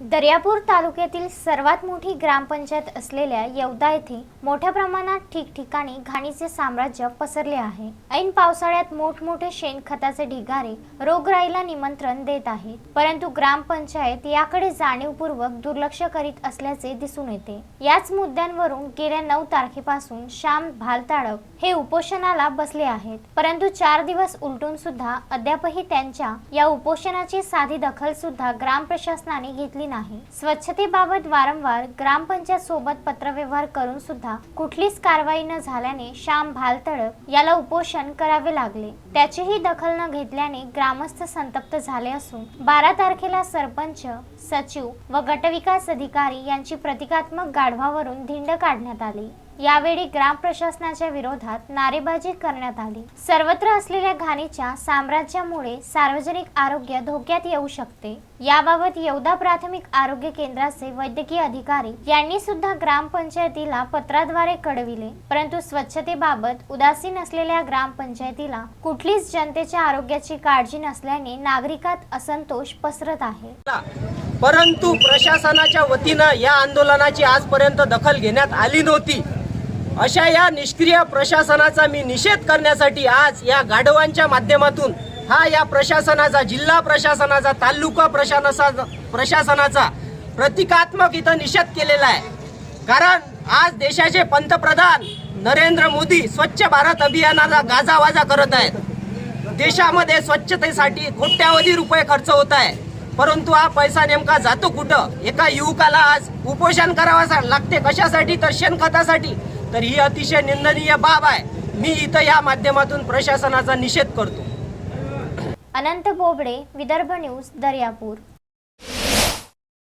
दर्यापूर तालुक्यातील सर्वात मोठी ग्रामपंचायत असलेल्या येवदा येथे मोठ्या प्रमाणात ठिकठिकाणी घाणीचे साम्राज्य पसरले आहे. ऐन पावसाळ्यात मोठमोठे शेणखताचे ढिगारे रोगराईला निमंत्रण देत आहेत. परंतु ग्रामपंचायत याकडे जाणीवपूर्वक दुर्लक्ष करीत असल्याचे दिसून येते. याच मुद्द्यांवरून गेल्या नऊ तारखेपासून श्याम भालताडक हे उपोषणाला बसले आहेत. परंतु चार दिवस उलटून सुद्धा अद्यापही त्यांच्या या उपोषणाची साधी दखल सुद्धा ग्राम प्रशासनाने घेतली नाही. स्वच्छतेबाबत वारंवार ग्रामपंचायत सोबत पत्रव्यवहार करून सुद्धा कुठलीच कारवाई न झाल्याने श्याम भालतडक याला उपोषण करावे लागले. त्याचीही दखल न घेतल्याने ग्रामस्थ संतप्त झाले असून बारा तारखेला सरपंच सचिव व गटविकास अधिकारी यांची प्रतिकात्मक गाढवावरून धिंड काढण्यात आली. यावेळी ग्राम प्रशासनाच्या विरोधात नारेबाजी करण्यात आली. सर्वत्र असलेल्या घाणीच्या साम्राज्यामुळे सार्वजनिक आरोग्य धोक्यात येऊ शकते. याबाबत येवदा प्राथमिक आरोग्य केंद्राचे वैद्यकीय अधिकारी यांनी सुद्धा ग्रामपंचायतीला पत्राद्वारे कळविले. परंतु स्वच्छतेबाबत उदासीन असलेल्या ग्रामपंचायतीला कुठलीच जनतेच्या आरोग्याची काळजी नसल्याने नागरिकात असंतोष पसरत आहे. परंतु प्रशासनाच्या वतीनं या आंदोलनाची आजपर्यंत दखल घेण्यात आली नव्हती. अशा या निष्क्रिय प्रशासनाचा मी निषेध करण्यासाठी आज या गाढवांच्या माध्यमातून हा या प्रशासनाचा जिल्हा प्रशासनाचा तालुका प्रशासनाचा प्रशासनाचा प्रतिकात्मक इथं निषेध केलेला आहे. कारण आज देशाचे पंतप्रधान नरेंद्र मोदी स्वच्छ भारत अभियानाला गाजावाजा करत आहेत. देशामध्ये स्वच्छतेसाठी कोट्यावधी रुपये खर्च होत आहे. परंतु हा पैसा नेमका जातो कुठं? एका युवकाला आज उपोषण करावा लागते. कशासाठी? तर शेणखतासाठी. तर ही अतिशय निंदनीय बाब आहे. मी इथं या माध्यमातून प्रशासनाचा निषेध करतो. अनंत बोबडे विदर्भ न्यूज दर्यापूर.